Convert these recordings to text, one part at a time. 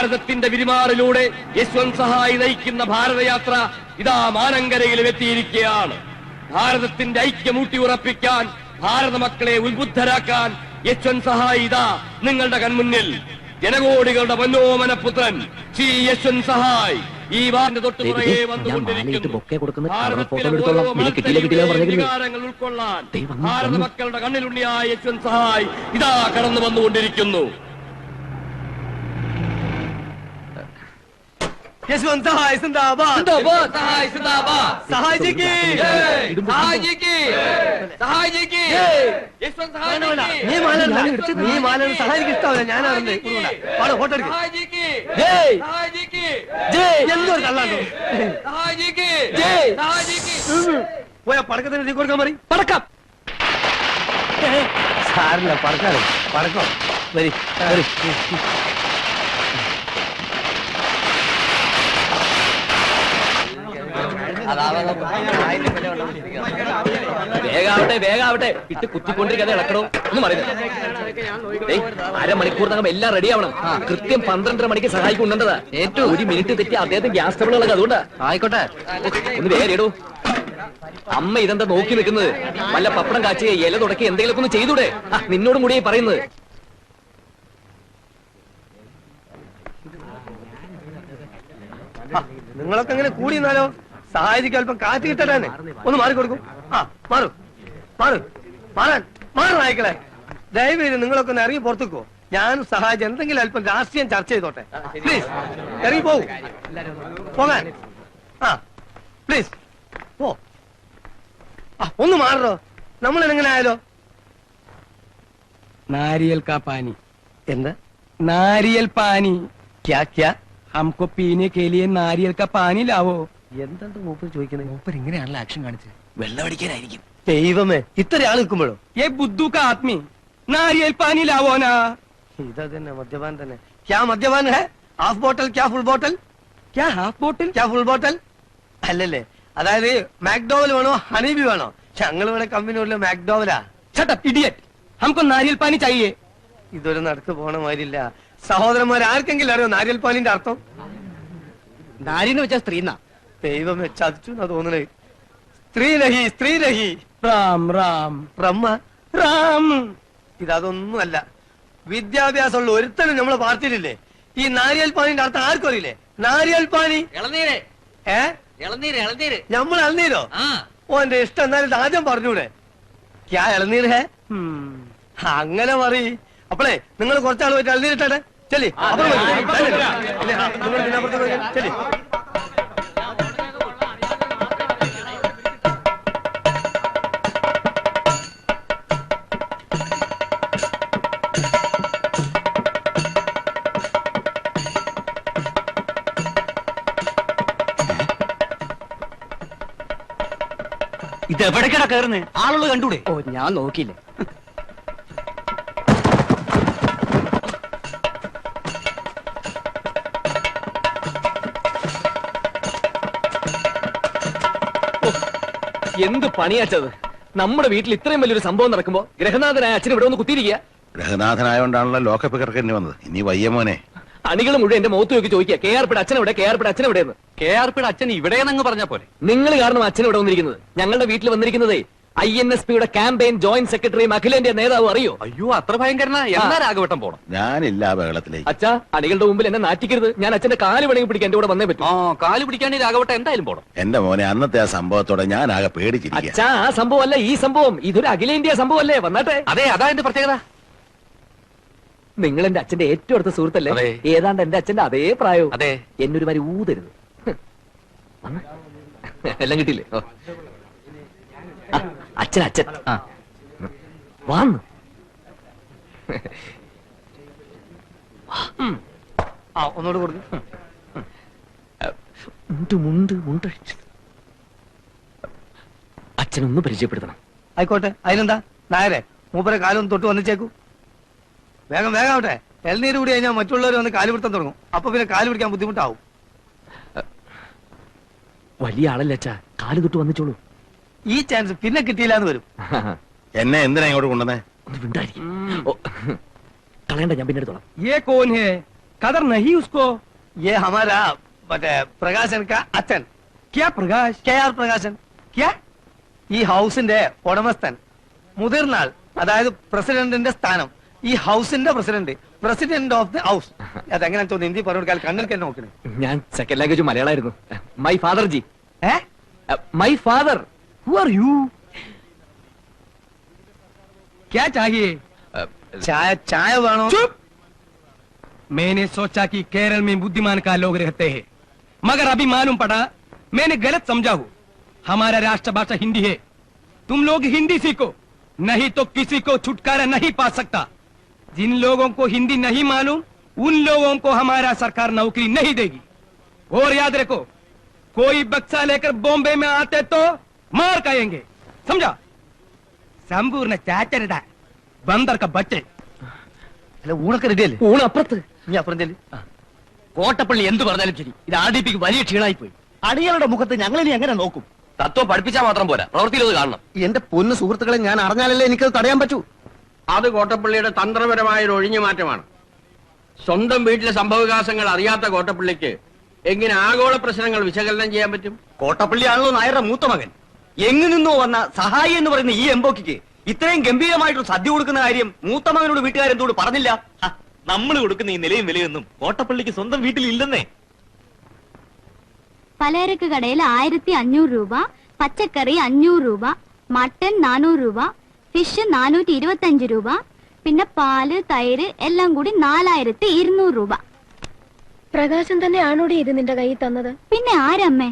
ഭാരതത്തിന്റെ വിരിമാറിലൂടെ യശ്വന്ത് സഹായി നയിക്കുന്ന ഭാരതയാത്ര ഇതാ മാനങ്കരയിലും എത്തിയിരിക്കുകയാണ്. ഭാരതത്തിന്റെ ഐക്യം ഊട്ടിയുറപ്പിക്കാൻ ഭാരത മക്കളെ ഉത്ബുദ്ധരാക്കാൻ യശ്വന്ത് സഹായി ഇതാ നിങ്ങളുടെ കൺമുന്നിൽ. ജനകോടികളുടെ മനോമന പുത്രൻ ശ്രീ യശ്വന്ത് സഹായ് ഈ വാറിന്റെ തൊട്ട് പുറകെ വന്നുകൊണ്ടിരിക്കുന്നു. ഉൾക്കൊള്ളാൻ ഭാരത. മക്കളുടെ കണ്ണിലുണ്ണിയായ യശ്വന്ത് സഹായ് ഇതാ കടന്നു വന്നുകൊണ്ടിരിക്കുന്നു. യശ്വന്ത് സഹായ് സിന്ദാബാദ്. സഹായ് സിന്ദാബാദ്. സഹായ് ജി കി സഹായ് ജി കി സഹായ് ജി കി യശ്വന്ത് സഹായ് ജി വേണ്ട, കി. നീ മാലല്ല. ഞാൻ. നീ മാലാണ് സഹായിക്ക് ഇഷ്ടാവില്ല ഞാനാണ് പാടോ ഫോട്ടോ എടുക്ക്. ജയ് സഹായ് ജി കി എന്തൊരു തള്ളാണ്ടോ സഹായ് ജി കി ജയ്. സഹായ് ജി കി പോയാ പടക്കത്തിന് നീ കൊടുക്കാൻ മതി പടക്കം. സാറില്ല പടക്കാറ് പറക്കോ വരി വരി. വേഗാവട്ടെ വേഗാവട്ടെ. ഇട്ട് കുത്തിക്കൊണ്ടിരിക്കാതെ ഇളക്കണോ? എന്ന് പറയുന്നത് മണിക്കൂർ അരമണിക്കൂറിനകം എല്ലാം റെഡി ആവണം. കൃത്യം പന്ത്രണ്ടര മണിക്ക് സഹായിക്കുന്നുണ്ടതാ ഏറ്റവും ഒരു മിനിറ്റ് തെറ്റി അദ്ദേഹത്തിന് ഗ്യാസ് ട്രബിൾ ഇളക്കുക അതുകൊണ്ടാ. ആയിക്കോട്ടെ. ഒന്ന് വേറെ ഇടൂ. അമ്മ ഇതെന്താ നോക്കി നിൽക്കുന്നത്? വല്ല പപ്പടം കാച്ചി ഇല തുടക്കി എന്തെങ്കിലുമൊക്കെ ഒന്ന് ചെയ്തൂടെ? നിന്നോടും കൂടി പറയുന്നത്. നിങ്ങളൊക്കെ എങ്ങനെ കൂടി നിന്നാലോ സഹായിക്ക് അല്പം കാറ്റ് കിട്ടട്ടെ ഒന്ന് മാറി കൊടുക്കും ആ മാറു മാറു മാറാൻ മാറു നായ്ക്കളെ ദയവേത് നിങ്ങളൊക്കെ ഒന്ന് ഇറങ്ങി പുറത്തേക്കോ ഞാൻ സഹായിച്ച് എന്തെങ്കിലും അല്പം രാഷ്ട്രീയം ചർച്ച ചെയ്തോട്ടെ പ്ലീസ് ഇറങ്ങി പോകൂ പോകാൻ ആ പ്ലീസ് പോ ആ ഒന്ന് മാറോ നമ്മൾ എങ്ങനെ ആയാലോ नारियल का पानी എന്താ नारियल पानी ക്യാ ക്യാ हमको पीने के लिए नारियल का पानी लावो എന്താണ് മൂപ്പർ ചോദിക്കുന്നത് മൂപ്പർ ഇങ്ങനെയാണല്ലോ ആക്ഷൻ കാണിച്ചത് വെള്ളമടിക്കാനായിരിക്കും ദൈവമേ ഇത്ര ആൾ നിൽക്കുമ്പോഴോ ये बुद्धू का आदमी नारियल पानी लावो ना ഇതാ തന്നെ മദ്യപാൻ തന്നെ ക്യാ മദ്യപാൻ ഹേ ഹാഫ് ബോട്ടൽ ക്യാ ഫുൾ ബോട്ടൽ क्या हाफ बोतल ക്യാ ഫുൾ ബോട്ടൽ അല്ലല്ലേ അതായത് മാക്ഡോവൽ വേണോ ഹണീബി വേണോ ഞങ്ങൾ ഇവിടെ കമ്പനി മാക്ഡോവലാ छट अप इडियट हमको नारियल पानी चाहिए ഇതൊരു നടക്ക് പോണ മാതിരില്ല സഹോദരന്മാർ ആർക്കെങ്കിലും അറിയോ നാരിയൽ പാലിന്റെ അർത്ഥം നാരിന്ന് വെച്ച സ്ത്രീ ദൈവമേ ചതിച്ചു എന്നാ തോന്നണേ. സ്ത്രീലഹി സ്ത്രീലഹി. റാം റാം. റമ്മ റാം. ഇതൊന്നുമല്ല വിദ്യാഭ്യാസമുള്ള ഒരുത്തനും നമ്മളെ പാർട്ടിയിലില്ലേ? ഈ നാരിയൽ പാനിന്റെ അർത്ഥം ആർക്കും അറിയില്ലേ? നാരിയൽ പാനി ഇളനീര്. ഏ? ഇളനീര് ഇളനീര്. നമ്മൾ ഇളനീരോ? ഓന്റെ ഇഷ്ടം എന്നാലും ആദ്യം പറഞ്ഞൂടെ. ക്യാ ഇളനീര് ഹേ? അങ്ങനെ മറി അപ്പളേ നിങ്ങൾ കുറച്ചാൾ പോയിട്ട് ഇളനീരിട്ടെ ചെല്ലി. അപ്പുറം നിങ്ങൾ ചെല്ലി. ഇത് എവിടേക്കടാ കയറുന്നത് ആളുകൾ കണ്ടൂടെ? ഓ ഞാൻ നോക്കിയില്ല. എന്ത് പണിയാച്ചത്? നമ്മുടെ വീട്ടിൽ ഇത്രയും വലിയൊരു സംഭവം നടക്കുമ്പോ ഗ്രഹനാഥനായ അച്ഛൻ ഇവിടെ ഒന്ന് കുത്തിയിരിക്കുക. ഗ്രഹനാഥനായോണ്ടാണല്ലോ ലോക്കപ്പ് കിടക്കേണ്ടി വന്നത്. ഇനി വയ്യ മോനെ. അണികൾ മുഴുവൻ എന്റെ മുഖത്ത് നോക്കി ചോദിക്കുക കെ അച്ഛൻ എവിടെ? കെ അച്ഛൻ എവിടെയെന്ന്? കെ ആർ പിയുടെ അച്ഛൻ ഇവിടെയെന്നങ്ങ് പറഞ്ഞ പോലെ നിങ്ങൾ കാരണം അച്ഛൻ ഇവിടെ വന്നിരിക്കുന്നത്. ഞങ്ങളുടെ വീട്ടിൽ വന്നിരിക്കുന്നതേ ഐ എൻ എസ് പിയുടെ ക്യാമ്പയിൻ ജോയിന്റ് സെക്രട്ടറിയും അഖിലേന്റെ നേതാവ് അറിയോ? അയ്യോ അത്ര ഭയങ്കരനാ. എന്നാ രാഘവട്ടം പോണം? ഞാനില്ല ആ ബഹളത്തിലേക്ക്. അച്ഛാ അണികളുടെ മുമ്പിൽ എന്നെ നാറ്റിക്കരുത്. ഞാൻ അച്ഛന്റെ കാൽ വേണമെങ്കിൽ പിടിക്കാൻ എന്റെ കൂടെ വന്നേ പറ്റും. ആ കാൽ പിടിക്കാൻ രാഘവട്ടം എന്തായാലും പോണം. എന്റെ മോനെ അന്നത്തെ ആ സംഭവത്തോടെ ഞാൻ ആകെ പേടിച്ചിരിക്കുക അച്ഛാ ആ സംഭവം അല്ല ഈ സംഭവം. ഇതൊരു അഖിലേന്ത്യാ സംഭവം അല്ലേ വന്നാട്ടെ. അതെ അതാ എന്റെ പ്രത്യേകത. നിങ്ങൾ എന്റെ അച്ഛന്റെ ഏറ്റവും അടുത്ത സുഹൃത്തല്ലേ? അതെ. ഏതാണ്ട് എന്റെ അച്ഛന്റെ അതേ പ്രായവും. അതെ. എന്നൊരു മാതിരി ഊതരുത്. എല്ലാം കിട്ടിയില്ലേ? അച്ഛൻ അച്ഛൻ. ആ. ആ ഒന്നുകൂടെ കൊടുക്കും. മുണ്ട് മുണ്ട് മുണ്ട്. അച്ഛനൊന്ന് പരിചയപ്പെടുത്തണം. ആയിക്കോട്ടെ. അതിനെന്താ? നായരെ മൂപ്പരെ കാലൊന്ന് തൊട്ട് വന്നിച്ചേക്കൂ. വേഗം വേഗം ആവട്ടെ. എൽനീര് കൂടി കഴിഞ്ഞാൽ മറ്റുള്ളവർ വന്ന് കാൽ തുടങ്ങും. അപ്പൊ പിന്നെ കാൽ പിടിക്കാൻ ബുദ്ധിമുട്ടാവും. വലിയ ആളല്ലേ അച്ഛാ കാല് തൊട്ട് വന്നിച്ചോളൂ ഈ ചാൻസ് പിന്നെ കിട്ടിയില്ല എന്ന് വരും എന്നെ എന്തിനാ ഇങ്ങോട്ട് കൊണ്ടുവന്നേ ഒന്ന് വിണ്ടായിരിക്കും ഓ, കളയണ്ട ഞാൻ പിന്നെ എടുത്തോളാം ये कौन है कदर नहीं उसको ये हमारा മറ്റേ പ്രകാശൻ കാ അച്ഛൻ क्या प्रकाश കെ ആർ പ്രകാശൻ क्या ഈ ഹൗസിന്റെ ഉടമസ്ഥൻ മുതിർന്നാൾ അതായത് പ്രസിഡന്റിന്റെ സ്ഥാനം ഈ ഹൗസിന്റെ president president of the house അതെങ്ങനെ തോന്നുന്നു ഹിന്ദി പറഞ്ഞു കൊടുക്കാൻ കണ്ണിൽ തന്നെ നോക്കണേ ഞാൻ സെക്കൻഡ് ലാംഗ്വേജ് മലയാളമായിരുന്നു മൈ ഫാദർ ജി ഏ my father who are you क्या चाहिए ചായ ചായ വേണോ चुप मैंने सोचा कि केरल में बुद्धिमान का लोग रहते हैं मगर अभी मालूम पड़ा मैंने गलत समझा हूँ हमारा राष्ट्रभाषा हिंदी है तुम लोग हिंदी सीखो नहीं तो किसी को छुटकारा नहीं पा सकता जिन लोगों को हिंदी नहीं मालूम उन लोगों को हमारा सरकार नौकरी नहीं देगी और याद रखो कोई बक्सा लेकर बॉम्बे में आते तो मार खाएंगे समझा संपूर्ण चाचरदा बंदर का बच्चे അല്ല ഊണൊക്കെ റെഡി അല്ലേ ഊണ് അപ്പുറത്ത് നീ അപ്പുറം ചെല്ലി കോട്ടപ്പള്ളി എന്ത് പറഞ്ഞാലും ശരി ഇത് ആർ ഡി പിക്ക് വലിയ ക്ഷീണായി പോയി അടികളുടെ മുഖത്ത് ഞങ്ങൾ ഇനി എങ്ങനെ നോക്കും തത്വം പഠിപ്പിച്ചാൽ മാത്രം പോരാ പ്രവൃത്തിയിൽ അത് കാണണം എന്റെ പൊന്നു സുഹൃത്തുക്കളെ ഞാൻ അറിഞ്ഞാലല്ലേ എനിക്കത് തടയാൻ പറ്റൂ അത് കോട്ടപ്പള്ളിയുടെ തന്ത്രപരമായ ഒരു ഒഴിഞ്ഞു മാറ്റമാണ്. സ്വന്തം വീട്ടിലെ സംഭവവികാസങ്ങൾ അറിയാത്ത കോട്ടപ്പള്ളിക്ക് എങ്ങനെ ആഗോള പ്രശ്നങ്ങൾ വിശകലനം ചെയ്യാൻ പറ്റും? കോട്ടപ്പള്ളിയാണല്ലോ നായരുടെ മൂത്ത മകൻ. എങ്ങു നിന്നോ വന്ന സഹായി എന്ന് പറയുന്ന ഈ എംബോക്കിക്ക് ഇത്രയും ഗംഭീരമായിട്ട് സദ്യ കൊടുക്കുന്ന കാര്യം മൂത്ത മകനോട് വീട്ടുകാരെന്തോട് പറഞ്ഞില്ല? നമ്മൾ കൊടുക്കുന്ന ഈ നിലയും വിലയൊന്നും കോട്ടപ്പള്ളിക്ക് സ്വന്തം വീട്ടിൽ ഇല്ലെന്നേ പലചരക്ക് കടയിൽ ആയിരത്തി അഞ്ഞൂറ് രൂപ പച്ചക്കറി അഞ്ഞൂറ് രൂപ മട്ടൻ നാനൂറ് രൂപ ഫിഷ് നാനൂറ്റി ഇരുപത്തി അഞ്ച് രൂപ. പിന്നെ പാൽ തൈര് എല്ലാം കൂടി നാലായിരത്തി ഇരുന്നൂറ് രൂപ. പ്രകാശം തന്നെയാണോടി ഇത് നിന്റെ കയ്യിൽ തന്നത്? പിന്നെ ആരമ്മേ?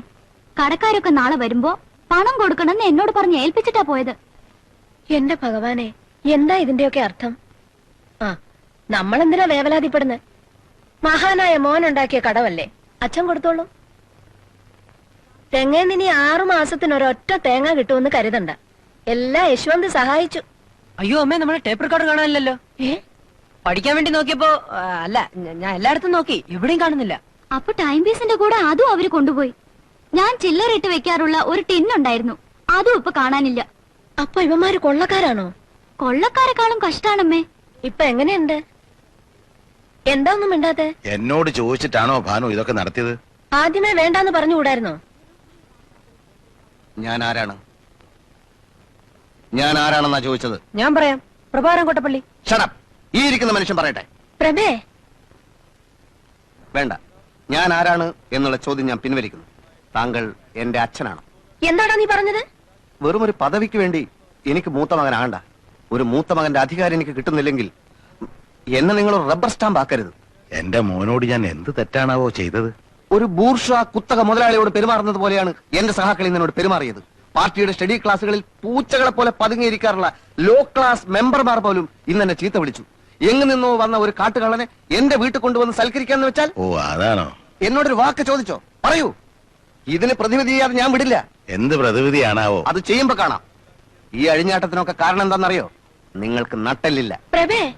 കടക്കാരൊക്കെ നാളെ വരുമ്പോ പണം കൊടുക്കണമെന്ന് എന്നോട് പറഞ്ഞ് ഏൽപ്പിച്ചിട്ടാ പോയത്. എന്റെ ഭഗവാനെ എന്താ ഇതിന്റെയൊക്കെ അർത്ഥം? ആ നമ്മളെന്തിനാ വേവലാതിപ്പെടുന്നത് മഹാനായ മോൻ ഉണ്ടാക്കിയ കടവല്ലേ അച്ഛൻ കൊടുത്തോളൂ. തെങ്ങേന്നിനി ആറു മാസത്തിനൊരൊറ്റ തേങ്ങ കിട്ടുമെന്ന് കരുതണ്ട. എല്ലാം യശ്വന്ത് സഹായിച്ചു. അയ്യോ അമ്മേ നമ്മുടെ ടേപ്പ് റെക്കോർഡ് കാണാനില്ലല്ലോ. ഏ? പഠിക്കാൻ വേണ്ടി നോക്കിയപ്പോ ആ, അല്ല ഞ- ഞാൻ എല്ലായിടത്തും നോക്കി എവിടെയും കാണുന്നില്ല. അപ്പൊ ടൈം പീസിന്റെ കൂടെ അതും അവർ കൊണ്ടുപോയി. ഞാൻ ചില്ലറിട്ട് വെക്കാറുള്ള ഒരു ടിൻ ഉണ്ടായിരുന്നു. അതും ഇപ്പൊ കാണാനില്ല. അപ്പൊ ഇവന്മാര് കൊള്ളക്കാരാണോ? കൊള്ളക്കാരെക്കാളും കഷ്ടാണമ്മേ. ഇപ്പൊ എങ്ങനെയുണ്ട്? എന്താ ഒന്നും മിണ്ടാത്തെ? എന്നോട് ചോദിച്ചിട്ടാണോ ഭാനു ഇതൊക്കെ നടത്തിയത്? ആദ്യമേ വേണ്ടാന്ന് പറഞ്ഞുകൂടായിരുന്നോ? ഞാൻ ആരാണ്? ഞാൻ ആരാണെന്നാ ചോദിച്ചത്? ഞാൻ പറയാം. പ്രഭാരം കൊട്ടപ്പള്ളി. ക്ഷണം ഈ ഇരിക്കുന്ന മനുഷ്യൻ പറയട്ടെ. പ്രഭേ. വേണ്ട. ഞാൻ ആരാണ് എന്നുള്ള ചോദ്യം ഞാൻ പിൻവലിക്കുന്നു. താങ്കൾ എന്റെ അച്ഛനാണ്. എന്താടാ നീ പറഞ്ഞത്? വെറും ഒരു പദവിക്ക് വേണ്ടി എനിക്ക് മൂത്ത മകനാകണ്ട ഒരു മൂത്ത മകന്റെ അധികാരം എനിക്ക് കിട്ടുന്നില്ലെങ്കിൽ എന്നെ നിങ്ങൾ റബ്ബർ സ്റ്റാമ്പ് ആക്കരുത്. എന്റെ മോനോട് ഞാൻ എന്ത് തെറ്റാണാവോ ചെയ്തത്? ഒരു ബൂർഷ കുത്തക മുതലാളിയോട് പെരുമാറുന്നത് പോലെയാണ് എന്റെ സഹാക്കളി നിന്നോട് പെരുമാറിയത്. പാർട്ടിയുടെ സ്റ്റഡി ക്ലാസ്സുകളിൽ പൂച്ചകളെ പോലെ പതുങ്ങിയിരിക്കാറുള്ള ലോ ക്ലാസ് മെമ്പർമാർ പോലും ഇന്ന് എന്നെ ചീത്ത വിളിച്ചു. എങ്ങു നിന്നോ വന്ന ഒരു കാട്ടുകള്ളനെ എന്റെ വീട്ടിൽ കൊണ്ടുവന്ന് സൽക്കരിക്കാന്ന് വെച്ചാൽ ഓ അതാണോ? എന്നോടൊരു വാക്ക് ചോദിച്ചോ. പറയൂ. ഇതിന് പ്രതിവിധി ചെയ്യാതെ ഞാൻ വിടില്ല. എന്ത് പ്രതിവിധിയാണാവോ? അത് ചെയ്യുമ്പോ കാണാം. ഈ അഴിഞ്ഞാട്ടത്തിനൊക്കെ കാരണം എന്താണെന്നറിയോ നിങ്ങൾക്ക് നട്ടല്ലില്ല. പ്രഭേ.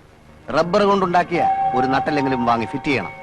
റബ്ബർ കൊണ്ടുണ്ടാക്കിയ ഒരു നട്ടല്ലെങ്കിലും വാങ്ങി ഫിറ്റ് ചെയ്യണം.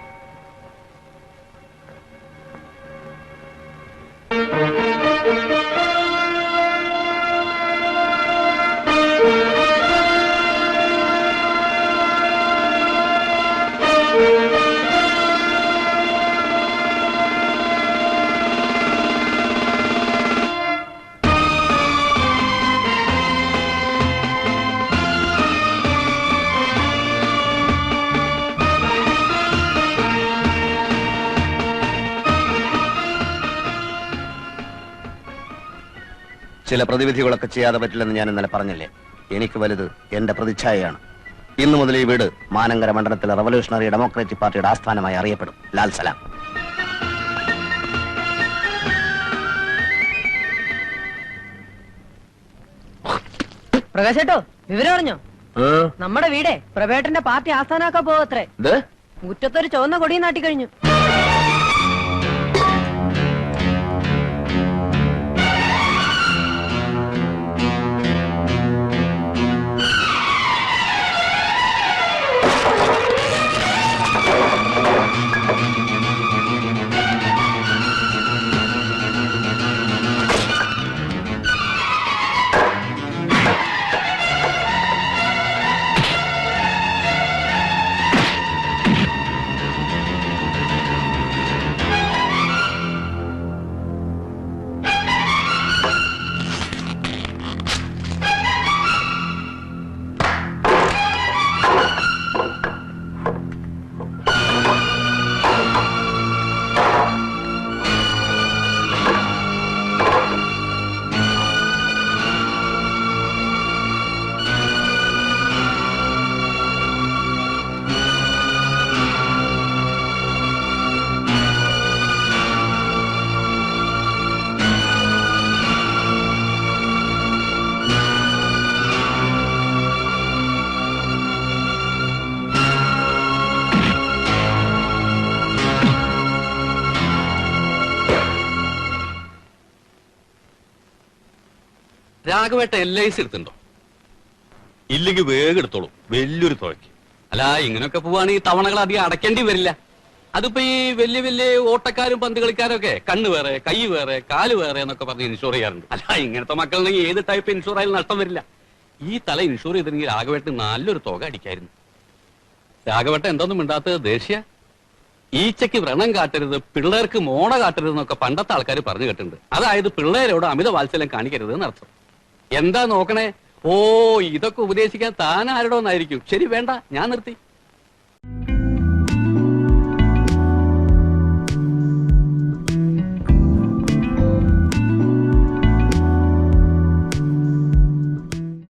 ചില പ്രതിവിധികളൊക്കെ ചെയ്യാതെ പറ്റില്ലെന്ന് ഞാൻ ഇന്നലെ പറഞ്ഞില്ലേ? എനിക്ക് വലുത് എന്റെ പ്രതിച്ഛായയാണ്. ഇന്നു മുതൽ ഈ വീട് മാനങ്കര മണ്ഡലത്തിലെ റവല്യൂഷണറി ഡെമോക്രാറ്റിക് പാർട്ടിയുടെ ആസ്ഥാനമായി അറിയപ്പെടും. ലാൽ സലാം. പ്രകാശേട്ടോ വിവരം അറിഞ്ഞോ? നമ്മുടെ വീടേ പ്രവേട്ടന്റെ പാർട്ടി ആസ്ഥാനാക്കാൻ പോവത്രേ. മുറ്റത്തൊരു ചുവന്ന കൊടിയും നാട്ടി കഴിഞ്ഞു രാഘവേട്ട എൽ ഐ സി എടുത്തുണ്ടോ ഇല്ലെങ്കിൽ വേഗം എടുത്തോളൂ. വലിയൊരു തുകയ്ക്ക് അല്ല ഇങ്ങനെയൊക്കെ പോവാണെങ്കിൽ തവണകൾ അധികം അടയ്ക്കേണ്ടി വരില്ല. അതിപ്പോ ഈ വലിയ വലിയ ഓട്ടക്കാരും പന്ത് കളിക്കാരും ഒക്കെ കണ്ണ് വേറെ കൈ വേറെ കാൽ വേറെ എന്നൊക്കെ പറഞ്ഞ് ഇൻഷുർ ചെയ്യാറുണ്ട്. അല്ല ഇങ്ങനത്തെ മക്കളുണ്ടെങ്കിൽ ഏത് ടൈപ്പ് ഇൻഷുർ ആയാലും നഷ്ടം വരില്ല. ഈ തല ഇൻഷുർ ചെയ്തിരുന്നെങ്കിൽ രാഘവേട്ട് നല്ലൊരു തുക അടിക്കായിരുന്നു. രാഘവേട്ടൻ എന്തൊന്നും മിണ്ടാത്തത് ദേഷ്യ ഈച്ചയ്ക്ക് വ്രണം കാട്ടരുത് പിള്ളേർക്ക് മോണ കാട്ടരുത് എന്നൊക്കെ പണ്ടത്തെ ആൾക്കാർ പറഞ്ഞു കേട്ടിട്ടുണ്ട്. അതായത് പിള്ളേരോട് അമിത വാത്സല്യം കാണിക്കരുത് എന്നർത്ഥം. എന്താ നോക്കണേ? ഓ ഇതൊക്കെ ഉപദേശിക്കാൻ താൻ ആരോടൊന്നായിരിക്കും ശരി വേണ്ട ഞാൻ നിർത്തി.